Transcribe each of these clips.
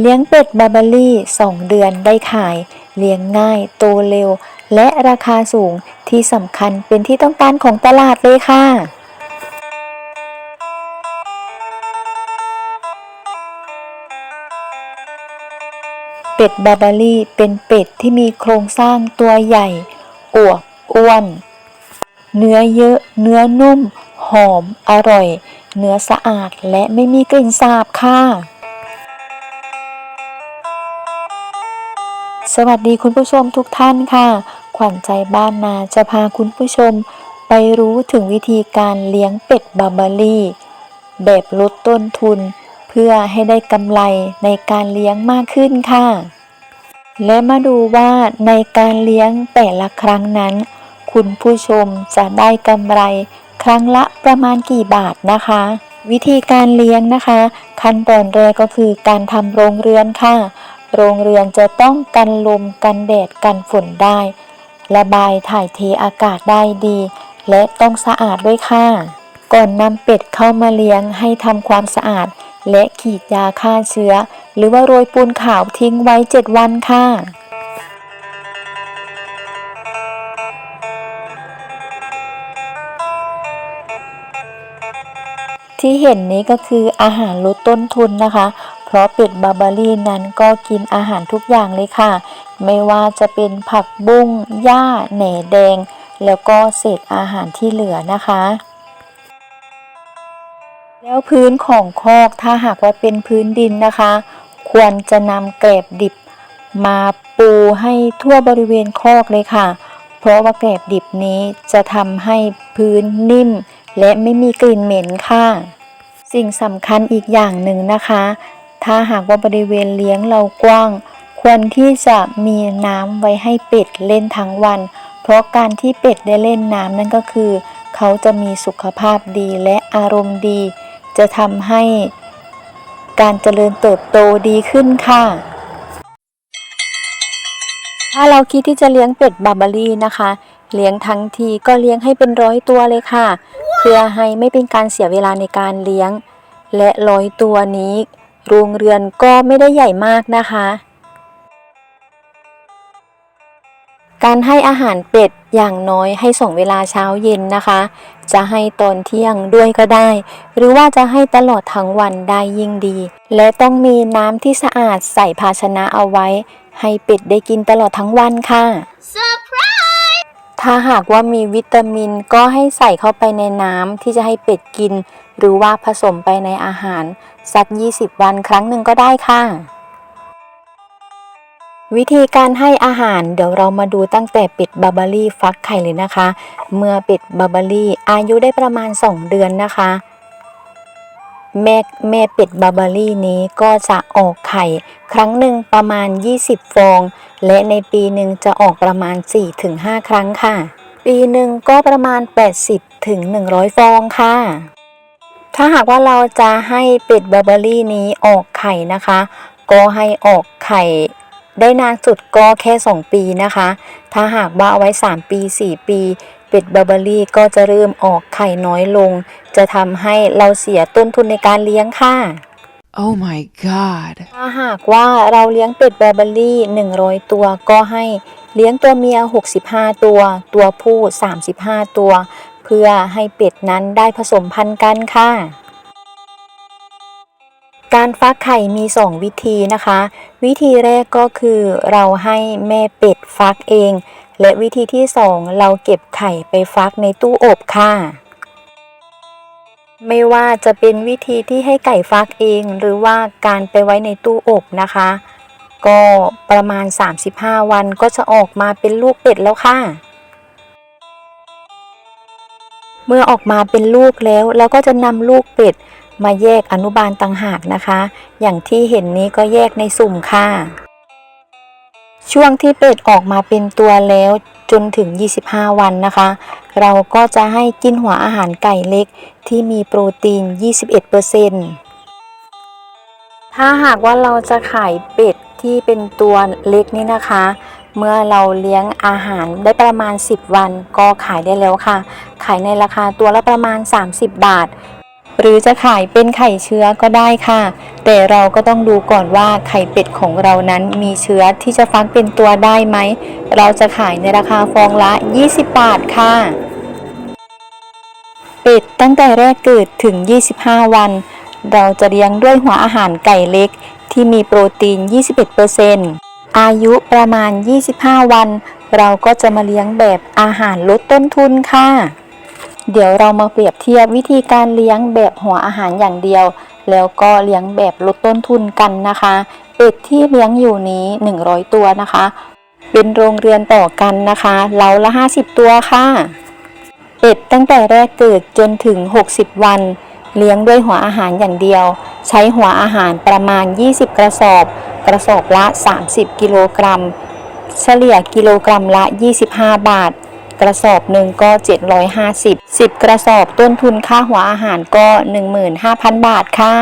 เลี้ยงเป็ดบาร์บารี่2เดือนได้ขาย เลี้ยงง่าย โตเร็ว และราคาสูงที่สำคัญเป็นที่ต้องการของตลาดเลยค่ะเป็ดบาบารี่เป็นเป็ดที่มีโครงสร้างตัวใหญ่อวบอ้วน เนื้อเยอะ เนื้อนุ่ม หอม อร่อย เนื้อสะอาดและไม่มีกลิ่นสาบค่ะ สวัสดีคุณผู้ชมทุกท่านค่ะ ขวัญใจบ้านนาจะพาคุณผู้ชม ไปรู้ถึงวิธีการเลี้ยงเป็ดบาร์บารี่ แบบลดต้นทุน เพื่อให้ได้กำไรในการเลี้ยงมากขึ้นค่ะ และมาดูว่าในการเลี้ยงแต่ละครั้งนั้น คุณผู้ชมจะได้กำไรครั้งละประมาณกี่บาทนะคะ วิธีการเลี้ยงนะคะ ขั้นตอนแรกก็คือการทำโรงเรือนค่ะ โรงเรือนจะต้องกันลมกันแดดกันฝนได้ ระบายถ่ายเทอากาศได้ดี และต้องสะอาดด้วยค่ะ ก่อนนำเป็ดเข้ามาเลี้ยงให้ทำความสะอาด และขีดยาฆ่าเชื้อ หรือว่าโรยปูนขาวทิ้งไว้ 7 วันค่ะที่เห็นนี้ก็คืออาหารลดต้นทุนนะคะ เพราะเป็ดบาบารีนั้นก็กินอาหารทุกอย่างเลยค่ะ ไม่ว่าจะเป็นผักบุ้งหญ้าแหน่แดง แล้วก็เศษอาหารที่เหลือนะคะ แล้วพื้นของคอกถ้าหากว่าเป็นพื้นดินนะคะ ควรจะนำแกลบดิบมาปูให้ทั่วบริเวณคอกเลยค่ะ เพราะว่าแกลบดิบนี้จะทำให้พื้นนิ่ม และไม่มีกลิ่นเหม็นค่ะ สิ่งสำคัญอีกอย่างหนึ่งนะคะ ถ้าหากว่าบริเวณเลี้ยงเรากว้าง ควรที่จะมีน้ำไว้ให้เป็ดเล่นทั้งวัน เพราะการที่เป็ดได้เล่นน้ำนั่นก็คือ เขาจะมีสุขภาพดีและอารมณ์ดี จะทำให้การเจริญเติบโตดีขึ้นค่ะ ถ้าเราคิดที่จะเลี้ยงเป็ดบาร์บารี่นะคะ เลี้ยงทั้งทีก็เลี้ยงให้เป็นร้อยตัวเลยค่ะ เพื่อให้ไม่เป็นการเสียเวลาในการเลี้ยง และร้อยตัวนี้ โรงเรือนก็ไม่ได้ใหญ่มากนะคะ การให้อาหารเป็ดอย่างน้อยให้สองเวลาเช้าเย็นนะคะ จะให้ตอนเที่ยงด้วยก็ได้ หรือว่าจะให้ตลอดทั้งวันได้ยิ่งดี และต้องมีน้ำที่สะอาดใส่ภาชนะเอาไว้ ให้เป็ดได้กินตลอดทั้งวันค่ะถ้าหากว่ามีวิตามินก็ให้ใส่เข้าไปในน้ำที่จะให้เป็ดกิน หรือว่าผสมไปในอาหาร สัก 20 วันครั้งหนึ่งก็ได้ค่ะ วิธีการให้อาหารเดี๋ยวเรามาดูตั้งแต่เป็ดบาบารี่ฟักไข่เลยนะคะ เมื่อเป็ดบาบารี่อายุได้ประมาณ 2 เดือนนะคะแม่แม่เป็ดบาบารี่นี้ก็จะออกไข่ ครั้งหนึ่งประมาณ 20 ฟอง และในปีหนึ่งจะออกประมาณ 4-5 ครั้งค่ะ ปีหนึ่งก็ประมาณ 80ถึง100 ฟองค่ะ ถ้าหากว่าเราจะให้เป็ดบาร์บารี่นี้ออกไข่นะคะ ก็ให้ออกไข่ได้นานสุดก็แค่ 2 ปีนะคะ ถ้าหากว่าเอาไว้ 3 ปี 4 ปี เป็ดบาร์บารี่ก็จะเริ่มออกไข่น้อยลง จะทำให้เราเสียต้นทุนในการเลี้ยงค่ะ Oh my god. ถ้าหากว่าเราเลี้ยงเป็ดบาร์บารี่ 100 ตัวก็ให้เลี้ยงตัวเมีย 65 ตัว ตัวผู้ 35 ตัวเพื่อให้เป็ดนั้นได้ผสมพันธุ์กันค่ะ การฟักไข่มี 2 วิธีนะคะ วิธีแรกก็คือเราให้แม่เป็ดฟักเอง และวิธีที่ 2 เราเก็บไข่ไปฟักในตู้อบค่ะไม่ว่าจะเป็นวิธีที่ให้ไก่ฟักเองหรือว่าการไปไว้ในตู้อบนะคะ ก็ประมาณ 35 วันก็จะออกมาเป็นลูกเป็ดแล้วค่ะ เมื่อออกมาเป็นลูกแล้วเราก็จะนำลูกเป็ด มาแยกอนุบาลต่างหากนะคะ อย่างที่เห็นนี้ก็แยกในสุ่มค่ะ ช่วงที่เป็ดออกมาเป็นตัวแล้วจนถึง 25 วันนะคะ เราก็จะให้กินหัวอาหารไก่เล็กที่มีโปรตีน 21%ถ้าหากว่าเราจะขายเป็ดที่เป็นตัวเล็กนี่นะคะ เมื่อเราเลี้ยงอาหารได้ประมาณ 10 วัน ก็ขายได้แล้วค่ะ ขายในราคาตัวละประมาณ 30 บาท หรือจะขายเป็นไข่เชื้อก็ได้ค่ะ แต่เราก็ต้องดูก่อนว่าไข่เป็ดของเรานั้นมีเชื้อที่จะฟักเป็นตัวได้ไหม เราจะขายในราคาฟองละ 20 บาทค่ะเป็ดตั้งแต่แรกเกิดถึง 25 วัน เราจะเลี้ยงด้วยหัวอาหารไก่เล็กที่มีโปรตีน 21% อายุประมาณ 25 วัน เราก็จะมาเลี้ยงแบบอาหารลดต้นทุนค่ะ เดี๋ยวเรามาเปรียบเทียบวิธีการเลี้ยงแบบหัวอาหารอย่างเดียว แล้วก็เลี้ยงแบบลดต้นทุนกันนะคะ เป็ดที่เลี้ยงอยู่นี้ 100 ตัวนะคะ เป็นโรงเรือนต่อกันนะคะเล้าละ 50 ตัวค่ะ เป็ดตั้งแต่แรกเกิดจนถึง 60 วัน เลี้ยงด้วยหัวอาหารอย่างเดียว ใช้หัวอาหารประมาณ 20 กระสอบ กระสอบละ 30 กิโลกรัม เฉลี่ยกิโลกรัมละ 25 บาท กระสอบหนึ่งก็ 750 10 กระสอบต้นทุนค่าหัวอาหารก็ 15,000 บาทค่ะ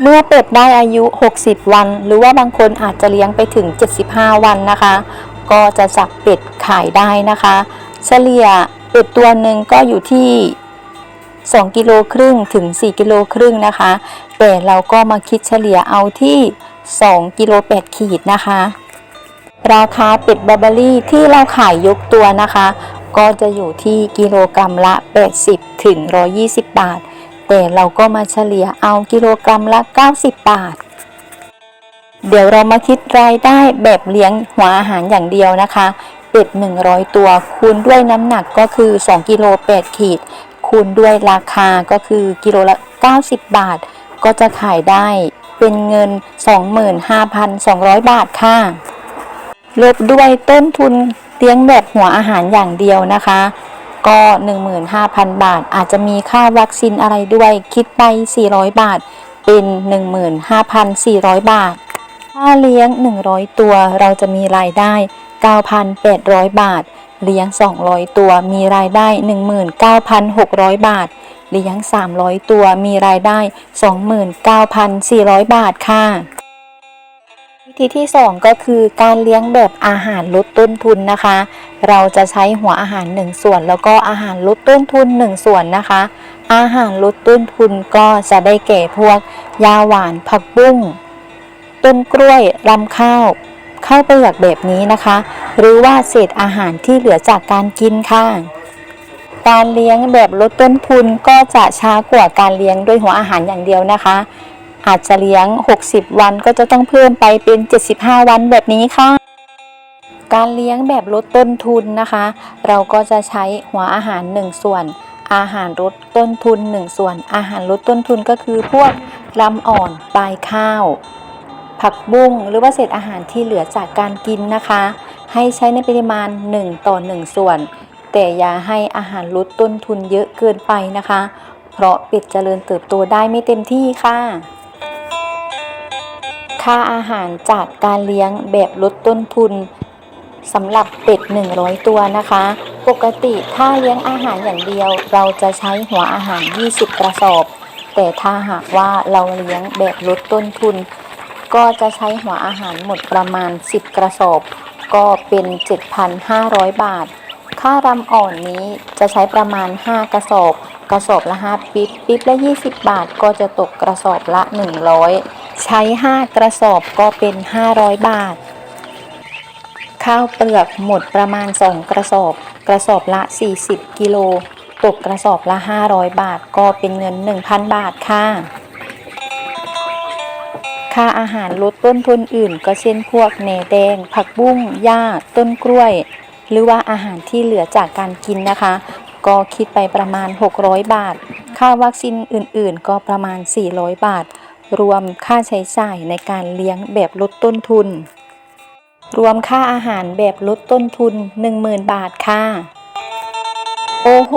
เมื่อเป็ดได้อายุ 60 วัน หรือว่าบางคนอาจจะเลี้ยงไปถึง 75 วันนะคะ ก็จะจับเป็ดขายได้นะคะ เฉลี่ยเป็ดตัวหนึ่งก็อยู่ที่ 2 กิโลครึ่งถึง 4 กิโลครึ่งนะคะ แต่เราก็มาคิดเฉลี่ยเอาที่ 2กิโล8ขีดนะคะ ราคาเป็ดบาร์เบอรี่ที่เราขายยกตัวนะคะ ก็จะอยู่ที่กิโลกรัมละ 80ถึง120 บาท แต่เราก็มาเฉลี่ยเอากิโลกรัมละ 90 บาท เดี๋ยวเรามาคิดรายได้แบบเลี้ยงหัวอาหารอย่างเดียวนะคะเป็ด100 ตัว คูณด้วยน้ำหนักก็คือ2กิโล8ขีด คูณด้วยราคาก็คือกิโลละ 90 บาท ก็จะขายได้ เป็นเงิน 25,200 บาทค่ะลบด้วยต้นทุนเลี้ยงแบบหัวอาหารอย่างเดียวนะคะ ก็ 15,000 บาท อาจจะมีค่าวัคซีนอะไรด้วย คิดไป 400 บาท เป็น 15,400 บาท ถ้าเลี้ยง 100 ตัวเราจะมีรายได้ 9,800 บาท เลี้ยง 200 ตัวมีรายได้ 19,600 บาท เลี้ยง 300 ตัวมีรายได้ 29,400 บาทค่ะวิธีที่ 2 ก็คือการเลี้ยงแบบอาหารลดต้นทุนนะคะ เราจะใช้หัวอาหาร 1 ส่วน แล้วก็อาหารลดต้นทุน 1 ส่วนนะคะ อาหารลดต้นทุนก็จะได้แก่พวกยาหวานผักบุ้งต้นกล้วยลำข้าวข้าวเปลือกแบบนี้นะคะ หรือว่าเศษอาหารที่เหลือจากการกินค่ะ การเลี้ยงแบบลดต้นทุนก็จะช้ากว่าการเลี้ยงด้วยหัวอาหารอย่างเดียวนะคะ อาจจะเลี้ยง 60 วันก็จะต้องเพิ่มไปเป็น 75 วันแบบนี้ค่ะ การเลี้ยงแบบลดต้นทุนนะคะ เราก็จะใช้หัวอาหาร 1 ส่วน อาหารลดต้นทุน 1 ส่วน อาหารลดต้นทุนก็คือพวกลำอ่อนปลายข้าวผักบุ้งหรือว่าเศษอาหารที่เหลือจากการกินนะคะ ให้ใช้ในปริมาณ 1 ต่อ 1 ส่วน แต่อย่าให้อาหารลดต้นทุนเยอะเกินไปนะคะ เพราะเป็ดเจริญเติบโตได้ไม่เต็มที่ค่ะ ค่าอาหารจากการเลี้ยงแบบลดต้นทุนสำหรับเป็ด 100 ตัวนะคะ ปกติถ้าเลี้ยงอาหารอย่างเดียว เราจะใช้หัวอาหาร 20 กระสอบ แต่ถ้าหากว่าเราเลี้ยงแบบลดต้นทุน ก็จะใช้หัวอาหารหมดประมาณ 10 กระสอบ ก็เป็น 7,500 บาท ค่ารำอ่อนนี้จะใช้ประมาณ 5 กระสอบ กระสอบละ 5 ปิ๊บ ปิ๊บละ 20 บาทก็จะตกกระสอบละ 100 ใช้ 5 กระสอบก็เป็น 500 บาท ข้าวเปลือกหมดประมาณ 2 กระสอบ กระสอบละ 40 กิโล ตกกระสอบละ 500 บาทก็เป็นเงิน 1,000 บาทค่ะค่าอาหารลดต้นทุนอื่นก็เช่นพวกแหนแดง ผักบุ้งหญ้าต้นกล้วย หรือว่าอาหารที่เหลือจากการกินนะคะ ก็คิดไปประมาณ 600 บาท ค่าวัคซีนอื่นๆ ก็ประมาณ 400 บาท รวมค่าใช้จ่ายในการเลี้ยงแบบลดต้นทุน รวมค่าอาหารแบบลดต้นทุน 10,000 บาทค่ะ โอ้โห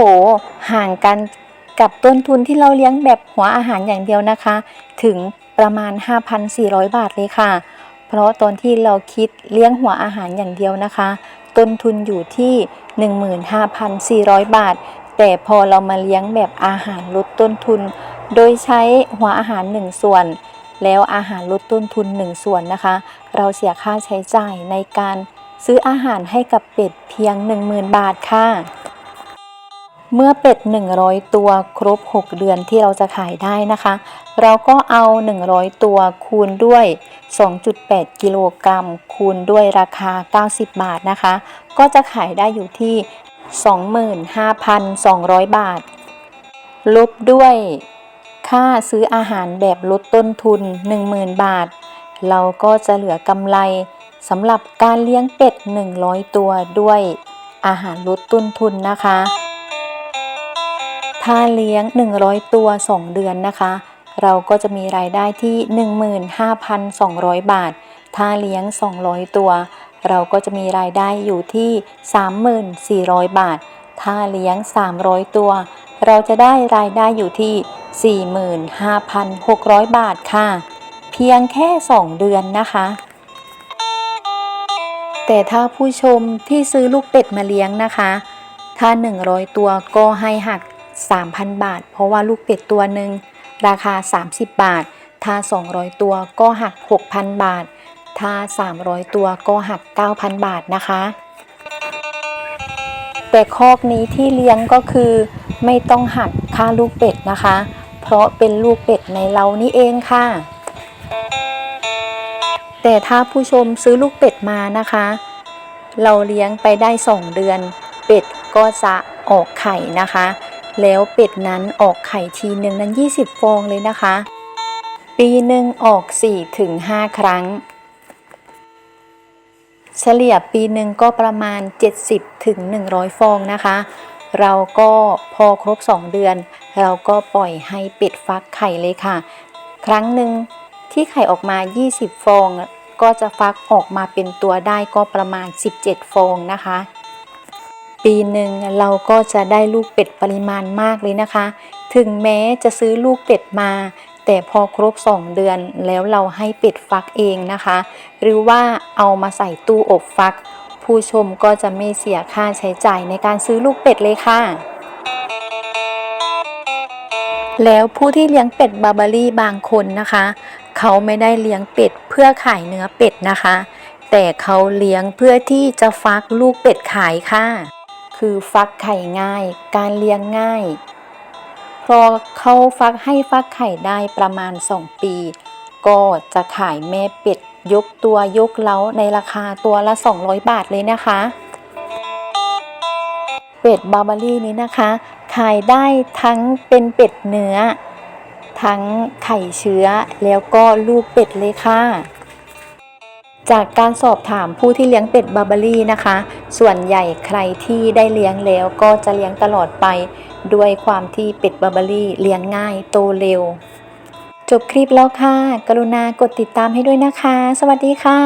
ห่างกันกับต้นทุนที่เราเลี้ยงแบบหัวอาหารอย่างเดียวนะคะ ถึงประมาณ 5,400 บาทเลยค่ะ เพราะตอนที่เราคิดเลี้ยงหัวอาหารอย่างเดียวนะคะ ต้นทุนอยู่ที่ 15,400 บาท แต่พอเรามาเลี้ยงแบบอาหารลดต้นทุน โดยใช้หัวอาหาร 1 ส่วน แล้วอาหารลดต้นทุน 1 ส่วนนะคะ เราเสียค่าใช้จ่ายในการซื้ออาหารให้กับเป็ดเพียง 10,000 บาทค่ะ เมื่อเป็ด 100 ตัวครบ 6 เดือนที่เราจะขายได้นะคะ เราก็เอา 100 ตัวคูณด้วย 2.8 กิโลกรัม คูณด้วยราคา 90 บาทนะคะ ก็จะขายได้อยู่ที่ 25,200 บาท ลบด้วย ค่าซื้ออาหารแบบลดต้นทุน 10,000 บาท เราก็จะเหลือกำไรสำหรับการเลี้ยงเป็ด 100 ตัวด้วยอาหารลดต้นทุนนะคะ ถ้าเลี้ยง 100 ตัว 2 เดือนนะคะ เราก็จะมีรายได้ที่ 15,200 บาท ถ้าเลี้ยง 200 ตัว เราก็จะมีรายได้อยู่ที่ 34,000 บาท ถ้าเลี้ยง 300 ตัว เราจะได้รายได้อยู่ที่ 45,600 บาทค่ะ เพียงแค่ 2 เดือนนะคะแต่ถ้าผู้ชมที่ซื้อลูกเป็ดมาเลี้ยงนะคะ ถ้า 100 ตัวก็ให้หัก 3,000 บาท เพราะว่าลูกเป็ดตัวหนึ่งราคา 30 บาท ถ้า 200 ตัวก็หัก 6,000 บาท ถ้า 300 ตัวก็หัก 9,000 บาทนะคะ แต่คอกนี้ที่เลี้ยงก็คือไม่ต้องหักค่าลูกเป็ดนะคะ เพราะเป็นลูกเป็ดในเรานี่เองค่ะ แต่ถ้าผู้ชมซื้อลูกเป็ดมานะคะ เราเลี้ยงไปได้ 2 เดือน เป็ดก็จะออกไข่นะคะ แล้วเป็ดนั้นออกไข่ทีหนึ่งนั้น 20 ฟองเลยนะคะ ปีหนึ่งออก4-5ครั้ง เฉลี่ยปีหนึ่งก็ประมาณ 70 ถึง 100 ฟองนะคะ เราก็พอครบ 2 เดือน เราก็ปล่อยให้เป็ดฟักไข่เลยค่ะ ครั้งหนึ่งที่ไข่ออกมา 20 ฟอง ก็จะฟักออกมาเป็นตัวได้ก็ประมาณ 17 ฟองนะคะ ปีหนึ่งเราก็จะได้ลูกเป็ดปริมาณมากเลยนะคะ ถึงแม้จะซื้อลูกเป็ดมา แต่พอครบ 2 เดือนแล้วเราให้เป็ดฟักเองนะคะ หรือว่าเอามาใส่ตู้อบฟัก ผู้ชมก็จะไม่เสียค่าใช้จ่ายในการซื้อลูกเป็ดเลยค่ะแล้วผู้ที่เลี้ยงเป็ดบาร์บารี่บางคนนะคะ เขาไม่ได้เลี้ยงเป็ดเพื่อขายเนื้อเป็ดนะคะ แต่เขาเลี้ยงเพื่อที่จะฟักลูกเป็ดขายค่ะ คือฟักไข่ง่าย การเลี้ยงง่าย พอเขาฟักให้ฟักไข่ได้ประมาณ 2 ปี ก็จะขายแม่เป็ดยกตัวยกเล้าในราคาตัวละ 200 บาทเลยนะคะ เป็ดบาร์บารี่นี้นะคะ ขายได้ทั้งเป็นเป็ดเนื้อ ทั้งไข่เชื้อแล้วก็ลูกเป็ดเลยค่ะ จากการสอบถามผู้ที่เลี้ยงเป็ดบาร์บารี่นะคะ ส่วนใหญ่ใครที่ได้เลี้ยงแล้วก็จะเลี้ยงตลอดไป ด้วยความที่เป็ดบาร์บารี่เลี้ยงง่ายโตเร็ว จบคลิปแล้วค่ะ กรุณากดติดตามให้ด้วยนะคะ สวัสดีค่ะ